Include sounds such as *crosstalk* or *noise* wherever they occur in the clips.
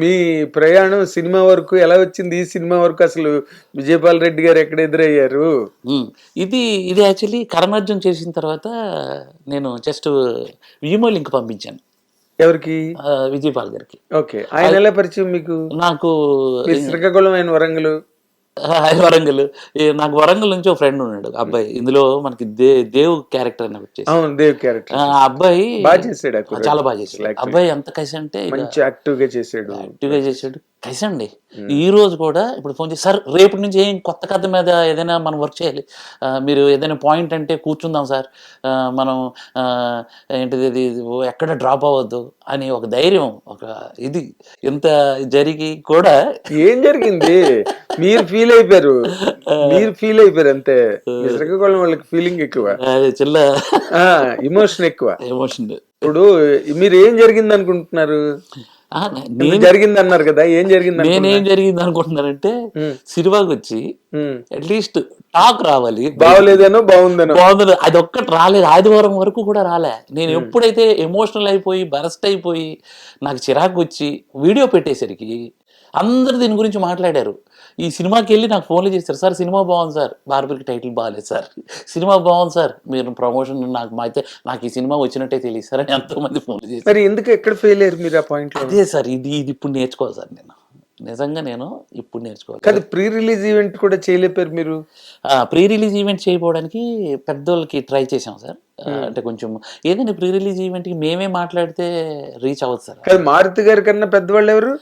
మీ ప్రయాణం సినిమా వరకు ఎలా వచ్చింది? ఈ సినిమా వరకు అసలు విజయపాల్ రెడ్డి గారు ఎక్కడ ఎదురయ్యారు. ఇది ఇది యాక్చువల్లీ కరణార్జున్ చేసిన తర్వాత నేను జస్ట్ విమో లింక్ పంపించాను. ఎవరికి? విజయపాల్ గారికి. ఓకే. ఆయన ఎలా పరిచయం మీకు? నాకు శ్రీకాకుళం ఆయన వరంగల్? ఆయన వరంగల్. ఈ నాకు వరంగల్ నుంచి ఒక ఫ్రెండ్ ఉన్నాడు అబ్బాయి. ఇందులో మనకి దే దేవ్ క్యారెక్టర్ అని వచ్చేసి అవును దేవ్ క్యారెక్టర్. ఆ అబ్బాయి బాగా చేసాడు. చాలా బాగా చేశాడు. అబ్బాయి ఎంత కసి అంటే మంచి యాక్టివ్గా చేసాడు యాక్టివ్గా చేసాడు కైసండి ఈ రోజు కూడా ఇప్పుడు ఫోన్ చేసి సార్ రేపటి నుంచి ఏం కొత్త కథ మీద ఏదైనా మనం వర్క్ చేయాలి? మీరు ఏదైనా పాయింట్ అంటే కూర్చుందాం సార్. మనం ఏంటిది ఇది? ఎక్కడ డ్రాప్ అవ్వద్దు అని ఒక ధైర్యం ఒక ఇది ఇంత జరిగి కూడా ఏం జరిగింది? మీరు ఫీల్ అయిపోయారు. మీరు ఫీల్ అయిపోయారు అంతే. శ్రీకాకుళం వాళ్ళకి ఫీలింగ్ ఎక్కువ. చిల్ల ఇమోషన్ ఎక్కువ. ఎమోషన్ ఇప్పుడు మీరు ఏం జరిగింది అనుకుంటున్నారు? నేను జరిగింది అన్నారు కదా ఏం జరిగింది నేనేం జరిగింది అనుకుంటున్నానంటే సినిమాకి వచ్చి. అట్లీస్ట్ టాక్ రావాలి. బాగోలేదనో బాగుందనో? బాగుంది అది ఒక్కటి రాలేదు. ఆదివారం వరకు కూడా రాలే. నేను ఎప్పుడైతే ఎమోషనల్ అయిపోయి బరస్ట్ అయిపోయి నాకు చిరాకు వచ్చి వీడియో పెట్టేసరికి అందరు దీని గురించి మాట్లాడారు. ఈ సినిమాకి వెళ్ళి నాకు ఫోన్లు చేశారు. సార్ సినిమా బాగుంది సార్. బార్బర్కి టైటిల్ బాగాలేదు సార్. సినిమా బాగుంది సార్. మీరు ప్రమోషన్ నాకు మా అయితే నాకు ఈ సినిమా వచ్చినట్టే తెలియదు సార్ అని ఎంతోమంది ఫోన్లు చేశారు. మరి ఎందుకు ఎక్కడ ఫెయిల్ అయ్యారు మీరు ఆ పాయింట్ అదే సార్ ఇది ఇది ఇప్పుడు నేర్చుకోవాలి సార్ నేను. నిజంగా నేను ఇప్పుడు నేర్చుకోవాలి. కాదు ప్రీ రిలీజ్ ఈవెంట్ కూడా చేయలేపారు మీరు? ప్రీ రిలీజ్ ఈవెంట్ చేయకపోవడానికి పెద్దోళ్ళకి ట్రై చేసాం సార్. అంటే కొంచెం ఏదైనా ప్రీ రిలీజ్ ఈవెంట్కి మేమే మాట్లాడితే రీచ్ అవ్వదు సార్. మారుతి గారి కన్నా పెద్దవాళ్ళు ఎవరు?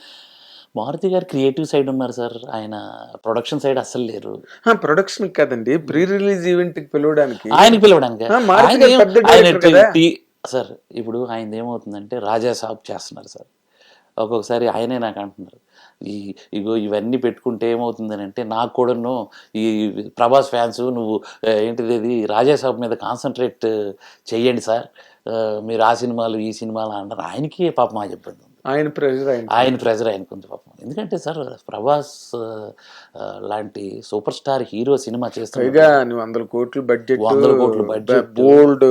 మారుతి గారు క్రియేటివ్ సైడ్ ఉన్నారు సార్. ఆయన ప్రొడక్షన్ సైడ్ అస్సలు లేరు. ప్రొడక్షన్ కాదండి. ప్రీ రిలీజ్ ఈవెంట్కి పిలవడానికి. పిలవడానికి ఆయన. టీ- సార్ ఇప్పుడు ఆయన ఏమవుతుందంటే రాజా సాబ్ చేస్తున్నారు సార్. ఒక్కొక్కసారి ఆయనే నాకు అంటున్నారు. ఈ ఇగో ఇవన్నీ పెట్టుకుంటే ఏమవుతుందని అంటే నాకు కూడాను ఈ ప్రభాస్ ఫ్యాన్స్ నువ్వు ఏంటిది ఇది రాజా సాబ్ మీద కాన్సన్ట్రేట్ చెయ్యండి సార్. మీరు ఆ సినిమాలు ఈ సినిమాలు అంటారు ఆయనకి పాపం మా చెప్పండి ఆయన ప్రెజర్ ఆయన ఆయన ప్రెజర్ ఆయనకు ఉంది పాపం. ఎందుకంటే సార్ ప్రభాస్ లాంటి సూపర్ స్టార్ హీరో సినిమా నువ్వు వందల కోట్లు బడ్జెట్ వందల కోట్ల budget. బోల్డ్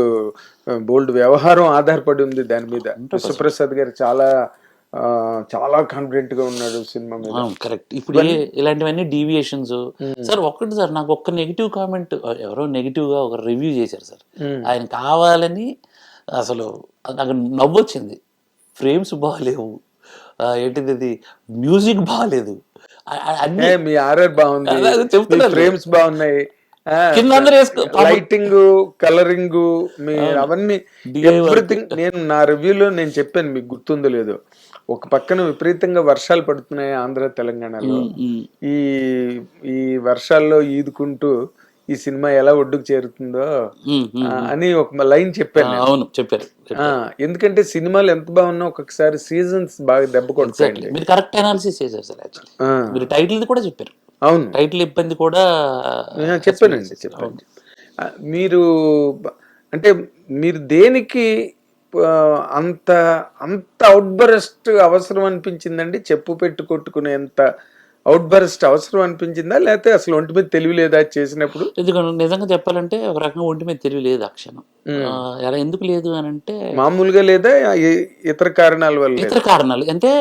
బోల్డ్ వ్యవహారం ఆధారపడి ఉంది దాని మీద. విశ్వప్రసాద్ గారు చాలా చాలా కాన్ఫిడెంట్గా ఉన్నాడు సినిమా మీద. కరెక్ట్ ఇప్పుడు ఇలాంటివన్నీ డీవియేషన్స్ సార్ ఒక్కటి సార్ నాకు ఒక్క నెగిటివ్ కామెంట్ ఎవరో నెగిటివ్గా ఒక రివ్యూ చేశారు సార్. Hmm. ఆయన కావాలని అసలు నాకు నవ్వొచ్చింది. ఫ్రేమ్స్ బాగాలేవు ఏంటిది ఇది మ్యూజిక్ బాగాలేదు అన్ని మీ ఆర్ఆర్ బాగుంది. అదే, అదే చెప్తున్నాను. ఫ్రేమ్స్ బాగున్నాయి. లైటింగ్ కలరింగ్ మీ అవన్నీ ఎవ్రీథింగ్ నేను నా రివ్యూలో నేను చెప్పాను మీకు గుర్తుందో లేదో. ఒక పక్కన విపరీతంగా వర్షాలు పడుతున్నాయి ఆంధ్ర తెలంగాణలో. ఈ ఈ వర్షాల్లో ఈదుకుంటూ ఈ సినిమా ఎలా ఒడ్డుకు చేరుతుందో అని ఒక లైన్ చెప్పాను. అవును చెప్పారు ఎందుకంటే సినిమాలు ఎంత బాగున్నా ఒక్కొక్కసారి సీజన్స్ బాగా దెబ్బ కొడతాయండి. మీరు కరెక్ట్ అనాలిసిస్ చేశారు సార్ యాక్చువల్లీ మీరు టైటిల్ కూడా చెప్పారు. అవును. టైటిల్ ఇబ్బంది కూడా చెప్పానండి చెప్పాను. మీరు అంటే మీరు దేనికి అంత అంత అవుట్ బరస్ట్ అవసరం అనిపించిందండి? చెప్పు పెట్టు కొట్టుకునేంత అవుట్ బరస్ట్ అవసరం అనిపించిందా? లేకపోతే అసలు ఒంటి మీద తెలివి లేదా చేసినప్పుడు? ఎందుకంటే నిజంగా చెప్పాలంటే ఒక రకంగా ఒంటి మీద తెలివి లేదు ఆ క్షణం. ఎలా ఎందుకు లేదు అని అంటే మామూలుగా లేదా? ఇతర కారణాల వల్ల? ఇతర కారణాలు. అంటే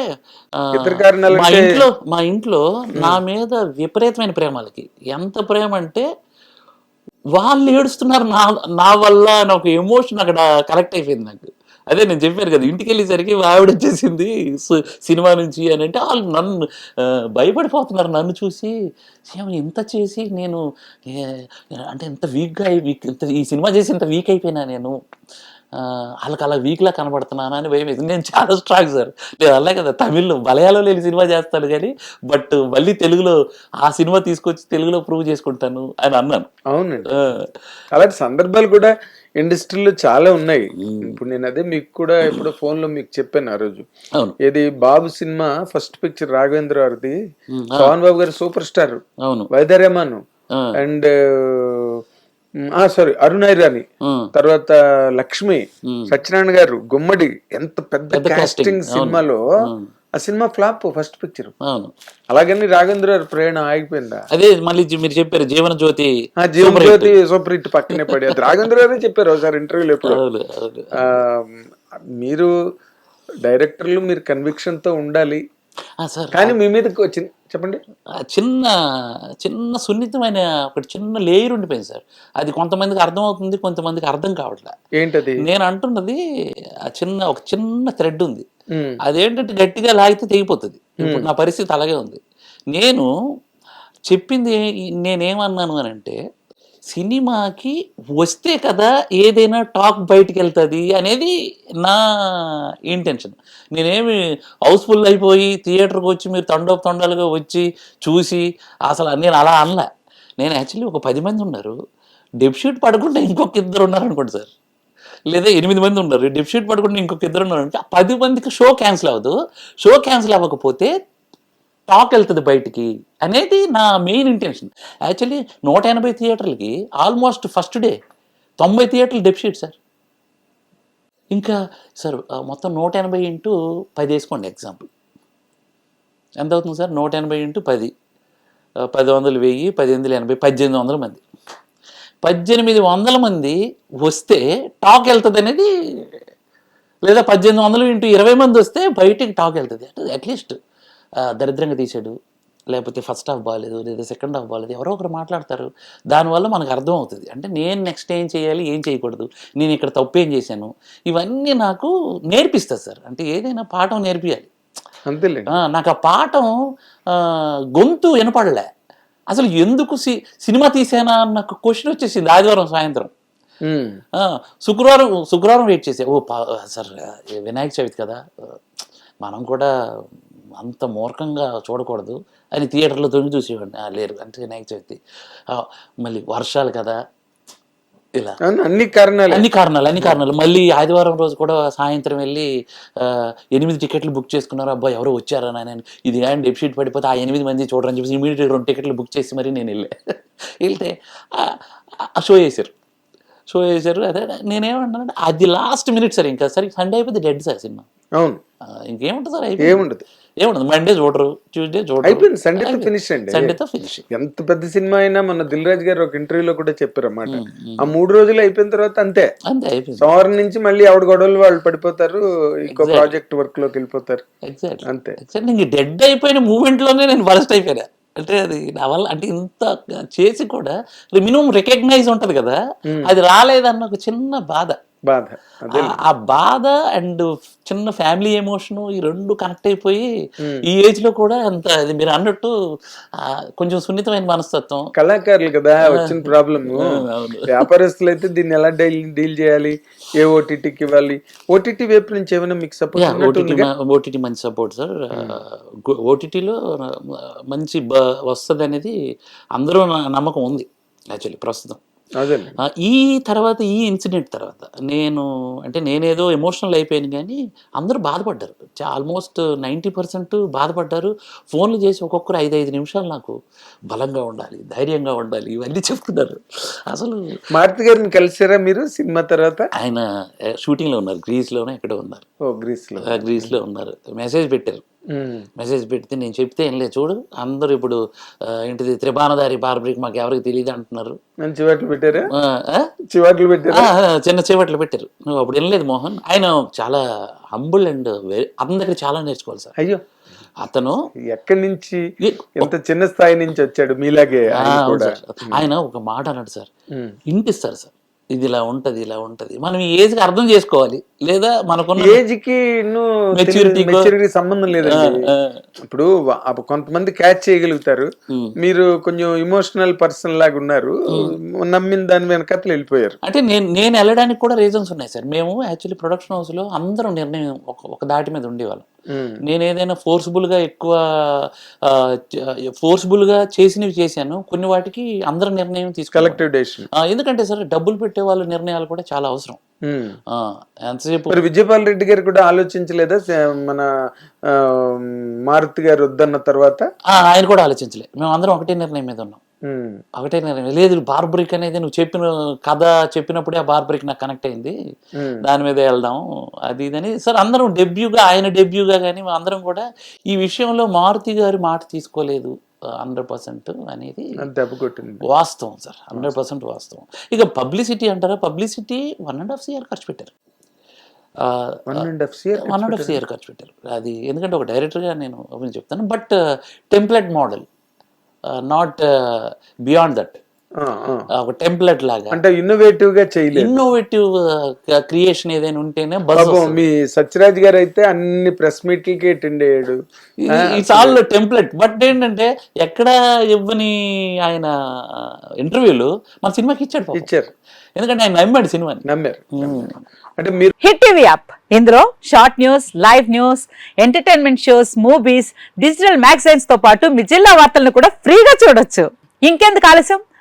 ఇతర కారణాలు మా ఇంట్లో మా ఇంట్లో నా మీద విపరీతమైన ప్రేమ వాళ్ళకి. ఎంత ప్రేమ అంటే వాళ్ళు ఏడుస్తున్నారు నా నా వల్ల అని ఒక ఎమోషన్ అక్కడ కనెక్ట్ అయిపోయింది నాకు. అదే నేను చెప్పాను కదా ఇంటికి వెళ్ళేసరికి ఆవిడ వచ్చేసింది సినిమా నుంచి అని అంటే వాళ్ళు నన్ను భయపడిపోతున్నారు నన్ను చూసి. "ఏం ఇంత చేసి నేను అంటే ఇంత వీక్గా వీక్ ఇంత ఈ సినిమా చేసి ఇంత వీక్ అయిపోయినా నేను వాళ్ళకి అలా వీక్లా కనబడుతున్నాను అని భయం వేసింది. నేను చాలా స్ట్రాంగ్ సార్ నేను అలా కదా తమిళ్ళో మలయాళంలో వెళ్ళి సినిమా చేస్తాను కానీ బట్ మళ్ళీ తెలుగులో ఆ సినిమా తీసుకొచ్చి తెలుగులో ప్రూవ్ చేసుకుంటాను అని అన్నాను. అవునండి. అలాంటి సందర్భాలు కూడా ఇండస్ట్రీలో చాలా ఉన్నాయి. ఇప్పుడు నేను అదే మీకు కూడా ఇప్పుడు ఫోన్లో మీకు చెప్పాను ఆ రోజు. ఏది బాబు సినిమా ఫస్ట్ పిక్చర్ రాఘవేంద్ర గారిది పవన్ బాబు గారు సూపర్ స్టార్. అవును. వైదర్యమాన్ ఆ, అండ్ సారీ అరుణ్ ఐరాని. తర్వాత లక్ష్మి. సత్యనారాయణ గారు గుమ్మడి. ఎంత పెద్ద కాస్టింగ్. సినిమాలో. ఆ సినిమా ఫ్లాప్ ఫస్ట్ పిక్చర్. అవును. అలాగని రాఘవేంద్ర గారి ప్రయాణం ఆగిపోయిందా? అదే మళ్ళీ మీరు చెప్పారు జీవన జ్యోతి జీవన్ జ్యోతి సూపర్ హిట్ పక్కనే పడి అది రాఘవేంద్ర గారే చెప్పారు ఒకసారి ఇంటర్వ్యూలో ఎప్పుడు. మీరు డైరెక్టర్లు మీరు కన్విక్షన్తో ఉండాలి కానీ మీ మీదకి వచ్చింది. చెప్పండి. చిన్న చిన్న సున్నితమైన ఒకటి చిన్న లేయర్ ఉండిపోయింది సార్. అది కొంతమందికి అర్థం అవుతుంది కొంతమందికి అర్థం కావట్లే. ఏంటది? నేను అంటున్నది ఆ చిన్న ఒక చిన్న థ్రెడ్ ఉంది. అదేంటంటే గట్టిగా లాగితే తెగిపోతుంది. ఇప్పుడు నా పరిస్థితి అలాగే ఉంది. నేను చెప్పింది నేనేమన్నాను అని అంటే సినిమాకి వస్తే కదా ఏదైనా టాక్ బయటికి వెళ్తుంది అనేది నా ఇంటెన్షన్. నేనేమి హౌస్ఫుల్ అయిపోయి థియేటర్కి వచ్చి మీరు తండోపు తండాలుగా వచ్చి చూసి అసలు నేను అలా అనలే. నేను యాక్చువల్లీ ఒక పది మంది ఉన్నారు. డెప్షీట్ పడకుండా ఇంకొక ఇద్దరు ఉన్నారు అనుకోండి సార్. లేదా ఎనిమిది మంది ఉన్నారు. డెప్షీట్ పడుకుంటే ఇంకొక ఇద్దరు ఉన్నారు అంటే పది మందికి షో క్యాన్సిల్ అవ్వదు. షో క్యాన్సిల్ అవ్వకపోతే టాక్ వెళ్తుంది బయటికి అనేది నా మెయిన్ ఇంటెన్షన్ యాక్చువల్లీ నూట ఎనభై థియేటర్లకి ఆల్మోస్ట్ ఫస్ట్ డే తొంభై థియేటర్లు డెప్షీట్ సార్. ఇంకా సార్ మొత్తం నూట ఎనభై ఇంటూ పది వేసుకోండి ఎగ్జాంపుల్ ఎంత అవుతుంది సార్? నూట ఎనభై ఇంటూ పది. పది వందలు వెయ్యి పది ఎనిమిది ఎనభై పద్దెనిమిది వందల మంది. పద్దెనిమిది వందల మంది వస్తే టాక్ వెళ్తుంది అనేది లేదా పద్దెనిమిది వందలు ఇంటూ ఇరవై మంది వస్తే బయటికి టాక్ వెళ్తుంది. అంటే అట్లీస్ట్ దరిద్రంగా తీసాడు. లేకపోతే ఫస్ట్ హాఫ్ బాగాలేదు లేదా సెకండ్ హాఫ్ బాగాలేదు ఎవరో ఒకరు మాట్లాడతారు. దానివల్ల మనకు అర్థం అవుతుంది. అంటే నేను నెక్స్ట్ ఏం చేయాలి ఏం చేయకూడదు నేను ఇక్కడ తప్పు ఏం చేశాను ఇవన్నీ నాకు నేర్పిస్తుంది సార్. అంటే ఏదైనా పాఠం నేర్పియాలి. అంతేలేండి. ఆ, నాకు ఆ పాఠం గొంతు వినపడలే. అసలు ఎందుకు సి సినిమా తీసానా అన్న క్వశ్చన్ వచ్చేసింది ఆదివారం సాయంత్రం. శుక్రవారం శుక్రవారం వెయిట్ చేసే. ఓ పా సార్ వినాయక చవితి కదా. మనం కూడా అంత మూర్ఖంగా చూడకూడదు. అని థియేటర్లో తొంగి చూసేవాడిని. "ఆ, లేరు. అంటే వినాయక చవితి. మళ్ళీ వర్షాలు కదా. ఇలా. అన్ని కారణాలు. అన్ని కారణాలు అన్ని కారణాలు. మళ్ళీ ఆదివారం రోజు కూడా సాయంత్రం వెళ్ళి ఎనిమిది టికెట్లు బుక్ చేసుకున్నారు. అబ్బాయి ఎవరో వచ్చారా నేను ఇది అండ్ వెబ్సైట్ పడిపోతే ఆ ఎనిమిది మంది చూడరని చెప్పేసి ఇమీడియట్గా రెండు టికెట్లు బుక్ చేసి మరి నేను వెళ్ళా. *laughs* వెళ్తే షో చేశారు. షో చేశారు. అదే నేనేమంటానంటే అది లాస్ట్ మినిట్ సార్. ఇంకా సరే సండే అయిపోతే డెడ్ సార్ సినిమా. అవును. ఇంకేముంటుంది సార్? అయిపోయింది. ఏముండదు మండే చూడరు ట్యూస్డే చూడరు. అయిపోయింది సండేతో ఫినిష్ అండి. సండేతో ఫినిష్ ఎంత పెద్ద సినిమా అయినా మన దిల్ రాజు గారు ఒక ఇంటర్వ్యూలో కూడా చెప్పారు అన్నమాట. ఆ మూడు రోజులు అయిపోయిన తర్వాత అంతే. అంతే అయిపోయింది. సోమవారం నుంచి మళ్ళీ ఆవిడ గొడవలు వాళ్ళు పడిపోతారు ఇంకో ప్రాజెక్ట్ వర్క్లోకి వెళ్ళిపోతారు. అంతే. ఎగ్జాక్ట్ డెడ్ అయిపోయిన మూమెంట్లోనే నేను వరస్ట్ అయిపోయా అంటే అది నా వల్ల అంటే ఇంత చేసి కూడా మినిమం రికగ్నైజ్ ఉంటది కదా అది రాలేదన్న ఒక చిన్న బాధ. బాధ. ఆ- బాధ అండ్ చిన్న ఫ్యామిలీ ఎమోషన్ ఈ రెండు కనెక్ట్ అయిపోయి ఈ ఏజ్లో కూడా అంత అది మీరు అన్నట్టు కొంచెం సున్నితమైన మనస్తత్వం. కళాకారులు కదా వచ్చిన ప్రాబ్లమ్. వ్యాపారస్తులు అయితే దీన్ని ఎలా డీల్ డీల్ చేయాలి? ఏ ఓటీటీకి ఇవ్వాలి? ఓటీటీ వైపు నుంచి ఏమైనా మీకు సపోర్ట్ ఓటీటీ మంచి సపోర్ట్ సార్. ఓటీటీలో మంచి వస్తుంది అనేది అందరూ నమ్మకం ఉంది యాక్చువల్లీ ప్రస్తుతం. ఈ తర్వాత ఈ ఇన్సిడెంట్ తర్వాత నేను అంటే నేనేదో ఎమోషనల్ అయిపోయాను కానీ అందరూ బాధపడ్డారు. ఆల్మోస్ట్ నైంటీ పర్సెంట్ బాధపడ్డారు. ఫోన్లు చేసి ఒక్కొక్కరు ఐదు ఐదు నిమిషాలు నాకు బలంగా ఉండాలి ధైర్యంగా ఉండాలి ఇవన్నీ చెప్తున్నారు. అసలు మారుతి గారిని కలిసారా మీరు సినిమా తర్వాత? ఆయన షూటింగ్లో ఉన్నారు గ్రీస్లోనే ఎక్కడో ఉన్నారు. ఓ గ్రీస్లో ఆ, గ్రీస్లో ఉన్నారు. మెసేజ్ పెట్టారు. మెసేజ్ పెడితే నేను చెప్తే ఏం లేదు. చూడు అందరూ ఇప్పుడు ఏంటిది త్రిబాణదారి బార్బ్రిక్ మాకు ఎవరికి తెలియదు అంటున్నారు. చివాట్లు పెట్టారా? చివాట్లు పెట్టారా? చిన్న చేపట్లు పెట్టారు. నువ్వు అప్పుడు వినలేదు మోహన్. ఆయన చాలా హంబుల్ అండ్ అందరికి చాలా నేర్చుకోవాలి సార్. అయ్యో. అతను ఎక్కడి నుంచి? ఏ- ఎంత చిన్న స్థాయి నుంచి వచ్చాడు మీలాగే ఆయన ఒక మాట అన్నాడు సార్. వినిపిస్తారు సార్. ఇది ఇలా ఉంటది ఇలా ఉంటది. మనం ఈ ఏజ్కి అర్థం చేసుకోవాలి. లేదా మనకున్న ఏజ్కి మెచ్యూరిటీ సంబంధం లేదండి. ఇప్పుడు కొంతమంది క్యాచ్ చేయగలుగుతారు. మీరు కొంచెం ఇమోషనల్ పర్సన్ లాగా ఉన్నారు. నమ్మిన దాని వెనకతలు వెళ్ళిపోయారు. అంటే నేను నేను వెళ్ళడానికి కూడా రీజన్స్ ఉన్నాయి సార్. మేము యాక్చువల్లీ ప్రొడక్షన్ హౌస్లో అందరం నిర్ణయం ఒక దాటి మీద ఉండేవాళ్ళం. నేను ఏదైనా ఫోర్స్ఫుల్గా ఎక్కువ ఫోర్స్ఫుల్గా చేసినవి చేశాను. కొన్ని వాటికి అందరం నిర్ణయం తీసుకోవాలి కలెక్టివ్ డెసిషన్ ఎందుకంటే సార్ డబ్బులు పెట్టే వాళ్ళ నిర్ణయాలు కూడా చాలా అవసరం. ఎంతసేపు మరి విజయపాల్ రెడ్డి గారు కూడా ఆలోచించలేదా? మన మారుతి గారు వద్దన్న తర్వాత? ఆయన కూడా ఆలోచించలే. మేము అందరం ఒకటే నిర్ణయం మీద ఉన్నాం. ఒకటే నిర్ణయం లేదు బార్బ్రిక్ అనేది నువ్వు చెప్పిన కథ చెప్పినప్పుడే ఆ బార్బ్రిక్ నాకు కనెక్ట్ అయింది. దాని మీద వెళ్దాం. అది ఇదని సార్ అందరం డెబ్యూగా ఆయన డెబ్యూగా కానీ అందరం కూడా ఈ విషయంలో మారుతి గారి మాట తీసుకోలేదు. హండ్రెడ్ పర్సెంట్ అనేది అది దెబ్బ కొట్టింది వాస్తవం. సార్ హండ్రెడ్ పర్సెంట్ వాస్తవం. ఇక పబ్లిసిటీ అంటారా? Publicity one and half year ఖర్చు పెట్టారు. One and half year one and half year ఖర్చు పెట్టారు. అది ఎందుకంటే ఒక డైరెక్టర్గా నేను చెప్తాను. But template model not beyond that ఒక టెంప్లెట్ లాగా. అంటే ఇన్నోవేటివ్గా చేయలేదు. ఇన్నోవేటివ్ క్రియేషన్ ఏదైనా ఉంటేనే మీ సత్యరాజ్ గారు అయితే అన్ని ప్రెస్ మీట్లకి అటెండ్ అయ్యాడు. ఇట్స్ ఆల్ టెంప్లెట్ బట్ ఏంటంటే ఎక్కడ ఇవ్వని ఆయన ఇంటర్వ్యూలు మన సినిమాకి ఇచ్చాడు. ఇచ్చారు. ఎందుకంటే ఆయన నమ్మాడు సినిమాని. నమ్మారు. అంటే మీరు హిట్ టీవీ యాప్ ఇందులో short news live news entertainment shows movies digital మ్యాగజైన్స్తో పాటు మీ జిల్లా వార్తలను కూడా ఫ్రీగా చూడొచ్చు. ఇంకెందుకు ఆలస్యం?